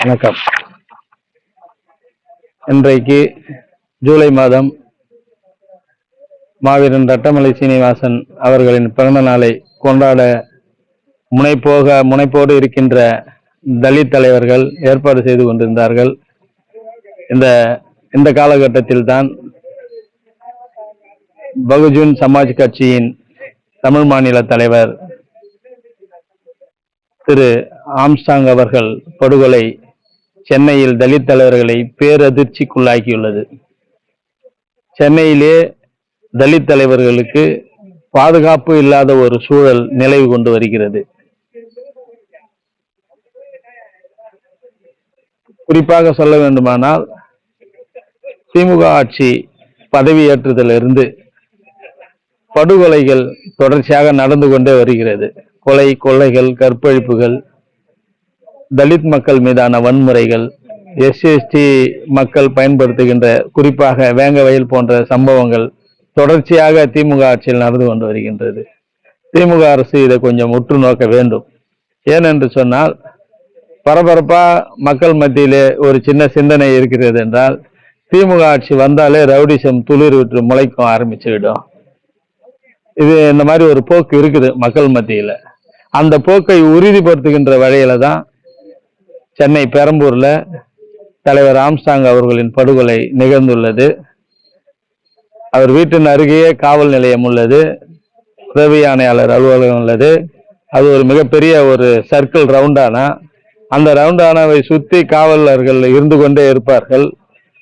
வணக்கம். இன்றைக்கு ஜூலை மாதம் மாவீரன் ரட்டமலை சீனிவாசன் அவர்களின் பிறந்த நாளை கொண்டாட முனைப்போக முனைப்போடு இருக்கின்ற தலித் தலைவர்கள் ஏற்பாடு செய்து கொண்டிருந்தார்கள். இந்த இந்த காலகட்டத்தில் தான் பகுஜன் சமாஜ் கட்சியின் தமிழ் மாநில தலைவர் திரு ஆம்ஸ்டாங் அவர்கள் படுகொலை சென்னையில் தலித் தலைவர்களை பேரதிர்ச்சிக்குள்ளாக்கியுள்ளது. சென்னையிலே தலித் தலைவர்களுக்கு பாதுகாப்பு இல்லாத ஒரு சூழல் நிலவு கொண்டு வருகிறது. குறிப்பாக சொல்ல வேண்டுமானால் திமுக ஆட்சி பதவியேற்றதிலிருந்து படுகொலைகள் தொடர்ச்சியாக நடந்து கொண்டே வருகிறது. கொலை கொள்ளைகள் கற்பழிப்புகள் தலித் மக்கள் மீதான வன்முறைகள் எஸ்சிஎஸ்டி மக்கள் பயன்படுத்துகின்ற குறிப்பாக வேங்க வயல் போன்ற சம்பவங்கள் தொடர்ச்சியாக திமுக ஆட்சியில் நடந்து கொண்டு வருகின்றது. திமுக அரசு இதை கொஞ்சம் உற்று நோக்க வேண்டும். ஏனென்று சொன்னால் பரபரப்பா மக்கள் மத்தியிலே ஒரு சின்ன சிந்தனை இருக்கிறது என்றால் திமுக ஆட்சி வந்தாலே ரவுடிசம் துளிர் விட்டு முளைக்கும் ஆரம்பிச்சுவிடும் இது இந்த மாதிரி ஒரு போக்கு இருக்குது மக்கள் மத்தியில். அந்த போக்கை உறுதிப்படுத்துகின்ற வழியில தான் சென்னை பெரம்பூர்ல தலைவர் ஆம்ஸ்டாங் அவர்களின் படுகொலை நிகழ்ந்துள்ளது. அவர் வீட்டின் அருகேயே காவல் நிலையம் உள்ளது. உதவி ஆணையாளர் அலுவலகம் உள்ளது. அது ஒரு மிகப்பெரிய ஒரு சர்க்கிள் ரவுண்டானா அந்த ரவுண்டானாவை சுத்தி காவலர்கள் இருந்து கொண்டே இருப்பார்கள்.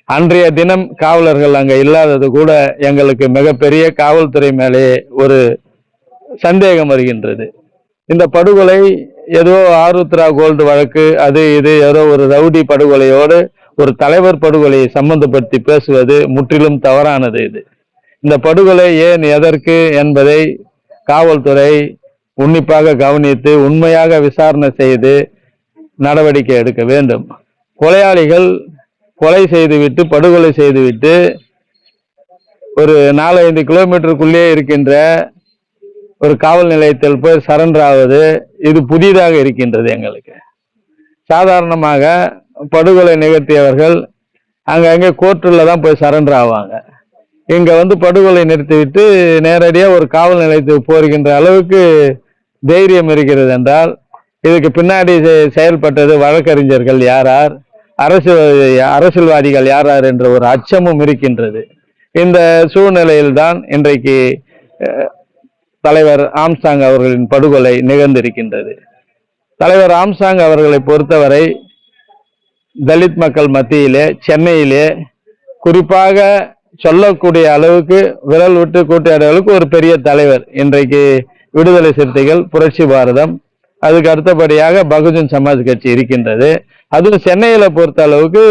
அன்றைய தினம் காவலர்கள் அங்க இல்லாதது கூட எங்களுக்கு மிகப்பெரிய காவல்துறை மேலே ஒரு சந்தேகம் வருகின்றது. இந்த படுகொலை ஏதோ ஆருத்ரா கோல்டு வழக்கு அது இது ஏதோ ஒரு ரவுடி படுகொலையோடு ஒரு தலைவர் படுகொலையை சம்பந்தப்படுத்தி பேசுவது முற்றிலும் தவறானது இது. இந்த படுகொலை ஏன் எதற்கு என்பதை காவல்துறை உன்னிப்பாக கவனித்து உண்மையாக விசாரணை செய்து நடவடிக்கை எடுக்க வேண்டும். கொலையாளிகள் கொலை செய்துவிட்டு படுகொலை செய்துவிட்டு ஒரு நாலஞ்சு கிலோமீட்டருக்குள்ளே இருக்கின்ற ஒரு காவல் நிலையத்தில் போய் சரண்டர் ஆவது இது புதிதாக இருக்கின்றது எங்களுக்கு. சாதாரணமாக படுகொலை நிகழ்த்தியவர்கள் அங்கங்கே கோர்ட்டில் தான் போய் சரண்டர் ஆவாங்க. இங்கே வந்து படுகொலை நிறுத்திவிட்டு நேரடியாக ஒரு காவல் நிலையத்துக்கு போகின்ற அளவுக்கு தைரியம் இருக்கிறது என்றால் இதுக்கு பின்னாடி செ- செயல்பட்டது வழக்கறிஞர்கள் யார் யார் அரசு அரசியல்வாதிகள் யார் யார் என்ற ஒரு அச்சமும் இருக்கின்றது. இந்த சூழ்நிலையில்தான் இன்றைக்கு தலைவர் ஆம்சாங் அவர்களின் படுகொலை நிகழ்ந்திருக்கின்றது. தலைவர் ஆம்சாங் அவர்களை பொறுத்தவரை தலித் மக்கள் மத்தியிலே சென்னையிலே குறிப்பாக சொல்லக்கூடிய அளவுக்கு விரல் விட்டு கூட்டியாட அளவுக்கு ஒரு பெரிய தலைவர். இன்றைக்கு விடுதலை சிறுத்தைகள் புரட்சி பாரதம் அதுக்கு அடுத்தபடியாக பகுஜன் சமாஜ் கட்சி இருக்கின்றது. அதுவும் சென்னையில பொறுத்த அளவுக்கு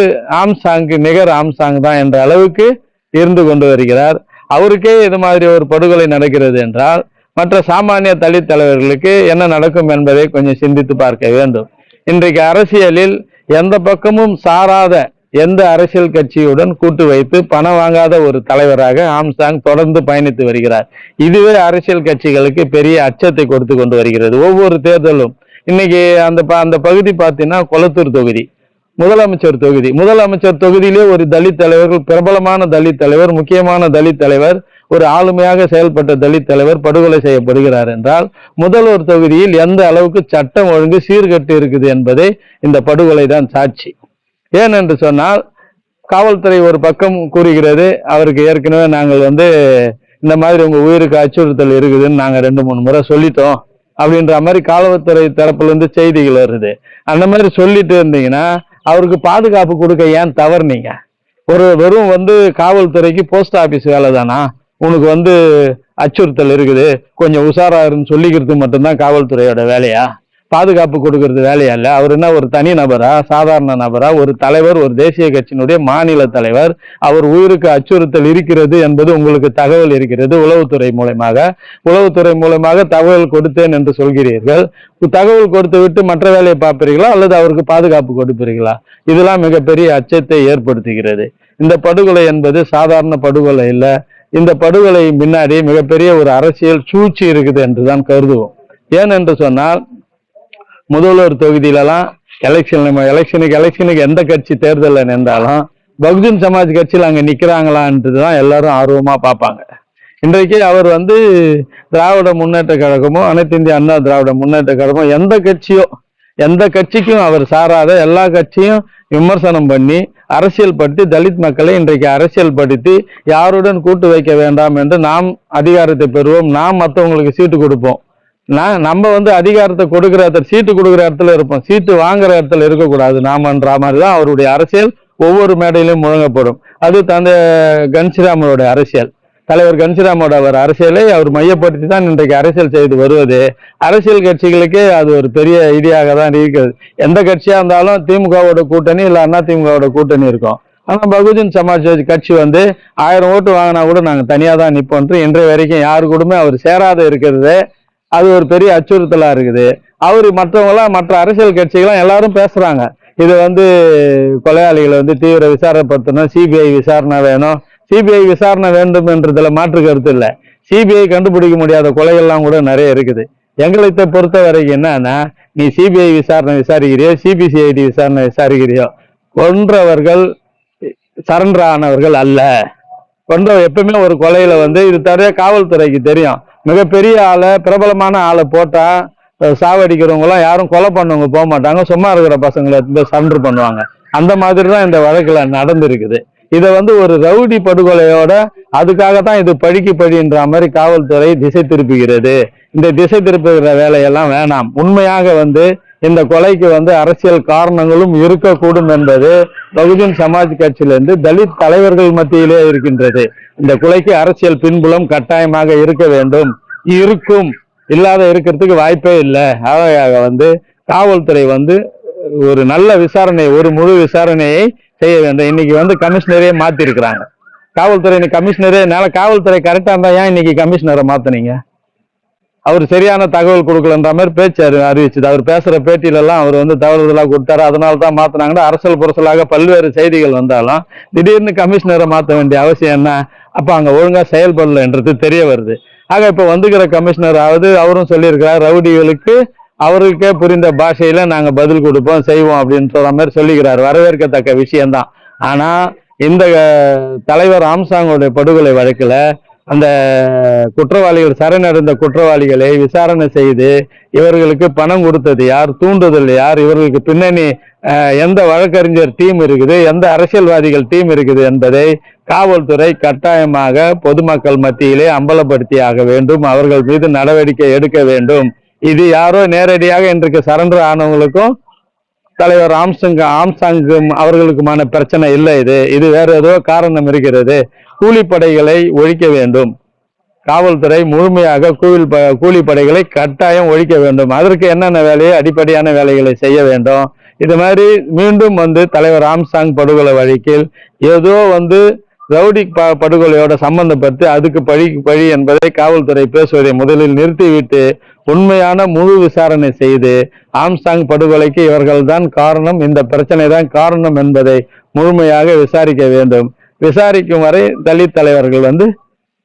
ஆம்சாங்கு நிகர் ஆம்சாங் தான் என்ற அளவுக்கு இருந்து கொண்டு வருகிறார். அவருக்கே இது மாதிரி ஒரு படுகொலை நடக்கிறது என்றால் மற்ற சாமானிய தலித் தலைவர்களுக்கு என்ன நடக்கும் என்பதை கொஞ்சம் சிந்தித்து பார்க்க வேண்டும். இன்றைக்கு அரசியலில் எந்த பக்கமும் சாராத எந்த அரசியல் கட்சியுடன் கூட்டு வைத்து பணம் வாங்காத ஒரு தலைவராக ஆம்சாங் தொடர்ந்து பயணித்து வருகிறார். இதுவே அரசியல் கட்சிகளுக்கு பெரிய அச்சத்தை கொடுத்து கொண்டு வருகிறது. ஒவ்வொரு தேர்தலும் இன்னைக்கு அந்த ப- அந்த பகுதி பார்த்தீங்கன்னா கொளத்தூர் தொகுதி முதலமைச்சர் தொகுதி. முதலமைச்சர் தொகுதியிலே ஒரு தலித் தலைவர்கள் பிரபலமான தலித் தலைவர் முக்கியமான தலித் தலைவர் ஒரு ஆளுமையாக செயல்பட்ட தலித் தலைவர் படுகொலை செய்யப்படுகிறார் என்றால் முதல்வர் தொகுதியில் எந்த அளவுக்கு சட்டம் ஒழுங்கு சீர்கட்டு இருக்குது என்பதை இந்த படுகொலை தான் சாட்சி. ஏன் என்று சொன்னால் காவல்துறை ஒரு பக்கம் கூறுகிறது அவருக்கு ஏற்கனவே நாங்கள் வந்து இந்த மாதிரி உங்க உயிருக்கு அச்சுறுத்தல் இருக்குதுன்னு நாங்க ரெண்டு மூணு முறை சொல்லிட்டோம் அப்படின்ற மாதிரி காவல்துறை தரப்புல இருந்து செய்திகள் வருது. அந்த மாதிரி சொல்லிட்டு இருந்தீங்கன்னா அவருக்கு பாதுகாப்பு கொடுக்க ஏன் தவறுனீங்க? ஒரு வெறும் வந்து காவல்துறைக்கு போஸ்ட் ஆபீஸ் வேலை தானா உனக்கு வந்து அச்சுறுத்தல் இருக்குது. கொஞ்சம் உஷாராருன்னு சொல்லிக்கிறது மட்டும்தான் காவல்துறையோட வேலையா? பாதுகாப்பு கொடுக்கறது வேலையா இல்லை? அவர் என்ன ஒரு தனி நபரா? சாதாரண நபரா? ஒரு தலைவர் ஒரு தேசிய கட்சியினுடைய மாநில தலைவர். அவர் உயிருக்கு அச்சுறுத்தல் இருக்கிறது என்பது உங்களுக்கு தகவல் இருக்கிறது. உளவுத்துறை மூலமாக. உளவுத்துறை மூலமாக தகவல் கொடுத்தேன் என்று சொல்கிறீர்கள். தகவல் கொடுத்து விட்டு மற்ற வேலையை பார்ப்பீர்களா? அல்லது அவருக்கு பாதுகாப்பு கொடுப்பீர்களா? இதெல்லாம் மிகப்பெரிய அச்சத்தை ஏற்படுத்துகிறது. இந்த படுகொலை என்பது சாதாரண படுகொலை இல்லை. இந்த படுகொலை பின்னாடி மிகப்பெரிய ஒரு அரசியல் சூழ்ச்சி இருக்குது என்று தான் கருதுவோம். ஏன் என்று சொன்னால் முதல்வர் தொகுதியிலலாம் எலெக்ஷன் நம்ம எலெக்ஷனுக்கு எலெக்ஷனுக்கு எந்த கட்சி தேர்தலில் நின்றாலும் பகுஜன் சமாஜ் கட்சியில் அங்கே நிற்கிறாங்களான்றது தான் எல்லாரும் ஆர்வமாக பார்ப்பாங்க. இன்றைக்கு அவர் வந்து திராவிட முன்னேற்ற கழகமோ அனைத்து இந்திய அண்ணா திராவிட முன்னேற்ற கழகமோ எந்த கட்சியோ எந்த கட்சிக்கும் அவர் சாராத எல்லா கட்சியும் விமர்சனம் பண்ணி அரசியல் படுத்தி தலித் மக்களை இன்றைக்கு அரசியல் படுத்தி யாருடன் கூட்டு வைக்க வேண்டாம் என்று நாம் அதிகாரத்தை பெறுவோம். நாம் மற்றவங்களுக்கு சீட்டு கொடுப்போம். நான் நம்ம வந்து அதிகாரத்தை கொடுக்குற இடத்துல சீட்டு கொடுக்குற இடத்துல இருப்போம். சீட்டு வாங்குற இடத்துல இருக்கக்கூடாது. நாமன்ற மாதிரி தான் அவருடைய அரசியல் ஒவ்வொரு மேடையிலும் முழங்கப்படும். அது தந்தை கன்சிராமனுடைய அரசியல். தலைவர் கன்சிராமோட அவர் அரசியலை அவர் மையப்படுத்தி தான் இன்றைக்கு அரசியல் செய்து வருவது. அரசியல் கட்சிகளுக்கு அது ஒரு பெரிய ஐடியாக தான் இருக்கிறது. எந்த கட்சியாக இருந்தாலும் திமுகவோட கூட்டணி இல்லை அண்ணா திமுகவோட கூட்டணி இருக்கும். ஆனால் பகுஜன் சமாஜ் கட்சி வந்து ஆயிரம் ஓட்டு வாங்கினா கூட நாங்கள் தனியாக தான் நிற்போன்ட்டு இன்றைய வரைக்கும் யாரு கூடமே அவர் சேராத இருக்கிறது. அது ஒரு பெரிய அச்சுறுத்தலாக இருக்குது. அவர் மற்றவங்களாம் மற்ற அரசியல் கட்சிகளாம் எல்லாரும் பேசுகிறாங்க இது வந்து கொலையாளிகளை வந்து தீவிர விசாரணைப்படுத்தணும் சிபிஐ விசாரணை வேணும். சிபிஐ விசாரணை வேண்டும் என்றதுல மாற்று கருத்து இல்லை. சிபிஐ கண்டுபிடிக்க முடியாத கொலைகள்லாம் கூட நிறைய இருக்குது. எங்களை பொறுத்த வரைக்கும் என்னன்னா நீ சிபிஐ விசாரணை விசாரிக்கிறியோ சிபிசிஐடி விசாரணை விசாரிக்கிறியோ கொன்றவர்கள் சரண்டர் ஆனவர்கள் அல்ல. கொன்ற எப்பவுமே ஒரு கொலையில வந்து இது தவிர காவல்துறைக்கு தெரியும். மிகப்பெரிய ஆளை பிரபலமான ஆளை போட்டா சாவடிக்கிறவங்களாம் யாரும் கொலை பண்ணவங்க போக மாட்டாங்க. சும்மா இருக்கிற பசங்களை சரண்டர் பண்ணுவாங்க. அந்த மாதிரி தான் இந்த வழக்கில் நடந்திருக்குது. இதை வந்து ஒரு ரவுடி படுகொலையோட அதுக்காக தான் இது பழிக்கு பழின்ற மாதிரி காவல்துறை திசை திருப்புகிறது. இந்த திசை திருப்புகிற வேலையெல்லாம் வேணாம். உண்மையாக வந்து இந்த கொலைக்கு வந்து அரசியல் காரணங்களும் இருக்கக்கூடும் என்பது பகுஜன் சமாஜ் கட்சியிலிருந்து தலித் தலைவர்கள் மத்தியிலே இருக்கின்றது. இந்த கொலைக்கு அரசியல் பின்புலம் கட்டாயமாக இருக்க வேண்டும். இருக்கும். இல்லாத இருக்கிறதுக்கு வாய்ப்பே இல்லை. ஆகையாக வந்து காவல்துறை வந்து ஒரு நல்ல விசாரணை ஒரு முழு விசாரணையை செய்ய வேண்டும். இன்னைக்கு வந்து கமிஷனரே மாத்தி இருக்கிறாங்க காவல்துறை இன்னைக்கு கமிஷனரே என்னால காவல்துறை கரெக்டா இருந்தா ஏன் இன்னைக்கு கமிஷனரை மாத்தினீங்க? அவர் சரியான தகவல் கொடுக்கலன்ற மாதிரி பேச்சு அறி அறிவிச்சது. அவர் பேசுற பேட்டியில எல்லாம் அவர் வந்து தகவல்களாக கொடுத்தாரு. அதனால தான் மாத்தினாங்கன்னா அரசியல் புரசலாக பல்வேறு செய்திகள் வந்தாலும் திடீர்னு கமிஷனரை மாற்ற வேண்டிய அவசியம் என்ன? அப்ப அங்க ஒழுங்கா செயல்படலைன்றது தெரிய வருது. ஆக இப்ப வந்துக்கிற கமிஷனர் ஆவது அவரும் சொல்லியிருக்கிறார் ரவுடிகளுக்கு அவருக்கே புரிந்த பாஷையில நாங்க பதில் கொடுப்போம் செய்வோம் அப்படின்னு சொல்ற மாதிரி சொல்லிக்கிறார். வரவேற்கத்தக்க விஷயம்தான். ஆனா இந்த தலைவர் ஆம்சாங்கோடைய படுகொலை வழக்குல அந்த குற்றவாளிகள் சரணடைந்த குற்றவாளிகளை விசாரணை செய்து இவர்களுக்கு பணம் கொடுத்தது யார் தூண்டுதல் யார் இவர்களுக்கு பின்னணி எந்த வழக்கறிஞர் டீம் இருக்குது எந்த அரசியல்வாதிகள் டீம் இருக்குது என்பதை காவல்துறை கட்டாயமாக பொதுமக்கள் மத்தியிலே அம்பலப்படுத்தியாக வேண்டும் அவர்கள் மீது நடவடிக்கை எடுக்க வேண்டும். இது யாரோ நேரடியாக இன்றைக்கு சரண்டர் ஆனவங்களுக்கும் தலைவர் ஆம்சங் ஆம்சாங்கும் அவர்களுக்குமான பிரச்சனை இல்லை இது. இது வேற ஏதோ காரணம் இருக்கிறது. கூலிப்படைகளை ஒழிக்க வேண்டும். காவல்துறை முழுமையாக கூவில் ப கூலிப்படைகளை கட்டாயம் ஒழிக்க வேண்டும். அதற்கு என்னென்ன வேலையை அடிப்படையான வேலைகளை செய்ய வேண்டும்? இது மாதிரி மீண்டும் வந்து தலைவர் ஆம்சாங் படுகொலை வழக்கில் ஏதோ வந்து ரவுடி ப படுகொலையோட சம்பந்தப்பட்டு அதுக்கு பழி பழி என்பதை காவல்துறை பேசுவதை முதலில் நிறுத்திவிட்டு உண்மையான முழு விசாரணை செய்து ஆம்சாங் படுகொலைக்கு இவர்கள்தான் காரணம். இந்த பிரச்சனை தான் காரணம் என்பதை முழுமையாக விசாரிக்க வேண்டும். விசாரிக்கும் வரை தலித் தலைவர்கள் வந்து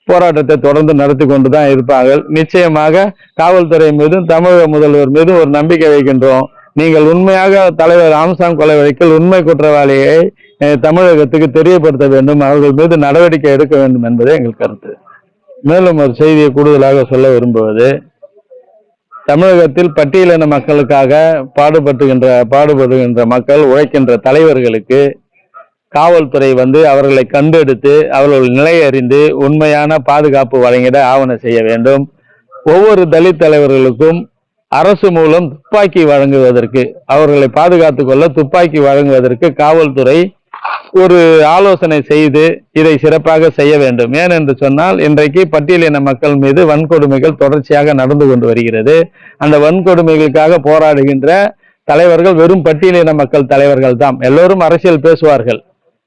போராட்டத்தை தொடர்ந்து நடத்தி கொண்டு தான் இருப்பார்கள். நிச்சயமாக காவல்துறை மீதும் தமிழக முதல்வர் மீதும் ஒரு நம்பிக்கை வைக்கின்றோம். நீங்கள் உண்மையாக தலைவர் ராமசாமி கொலை வழக்கில் உண்மை குற்றவாளியை தமிழகத்துக்கு தெரியப்படுத்த வேண்டும் அவர்கள் மீது நடவடிக்கை எடுக்க வேண்டும் என்பதே எங்கள் கருத்து. மேலும் ஒரு செய்தியை கூடுதலாக சொல்ல விரும்புவது தமிழகத்தில் பட்டியலின மக்களுக்காக பாடுபட்டுகின்ற பாடுபடுகின்ற மக்கள் உழைக்கின்ற தலைவர்களுக்கு காவல்துறை வந்து அவர்களை கண்டெடுத்து அவர்கள் நிலை அறிந்து உண்மையான பாதுகாப்பு வழங்கிட ஆவணம் செய்ய வேண்டும். ஒவ்வொரு தலித் தலைவர்களுக்கும் அரசு மூலம் துப்பாக்கி வழங்குவதற்கு அவர்களை பாதுகாத்து கொள்ள துப்பாக்கி வழங்குவதற்கு காவல்துறை ஒரு ஆலோசனை செய்து இதை சிறப்பாக செய்ய வேண்டும். ஏனென்று சொன்னால் இன்றைக்கு பட்டியலின மக்கள் மீது வன்கொடுமைகள் தொடர்ச்சியாக நடந்து கொண்டு வருகிறது. அந்த வன்கொடுமைகளுக்காக போராடுகின்ற தலைவர்கள் வெறும் பட்டியலின மக்கள் தலைவர்கள் தான் எல்லோரும் அரசியல் பேசுவார்கள்.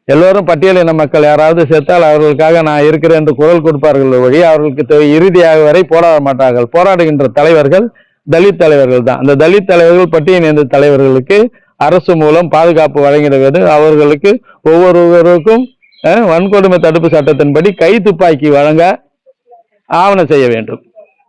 எல்லோரும் பட்டியலின மக்கள் யாராவது செத்தால் அவர்களுக்காக நான் இருக்கிறேன் என்று குரல் கொடுப்பார்கள் வழி அவர்களுக்கு இறுதியாக வரை போராட மாட்டார்கள். போராடுகின்ற தலைவர்கள் தலித் தலைவர்கள் தான். அந்த தலித் தலைவர்கள் பட்டியலின தலைவர்களுக்கு அரசு மூலம் பாதுகாப்பு வழங்கினது அவர்களுக்கு ஒவ்வொருவருக்கும் வன்கொடுமை தடுப்பு சட்டத்தின்படி கை துப்பாக்கி வழங்க ஆவணம் செய்ய வேண்டும்.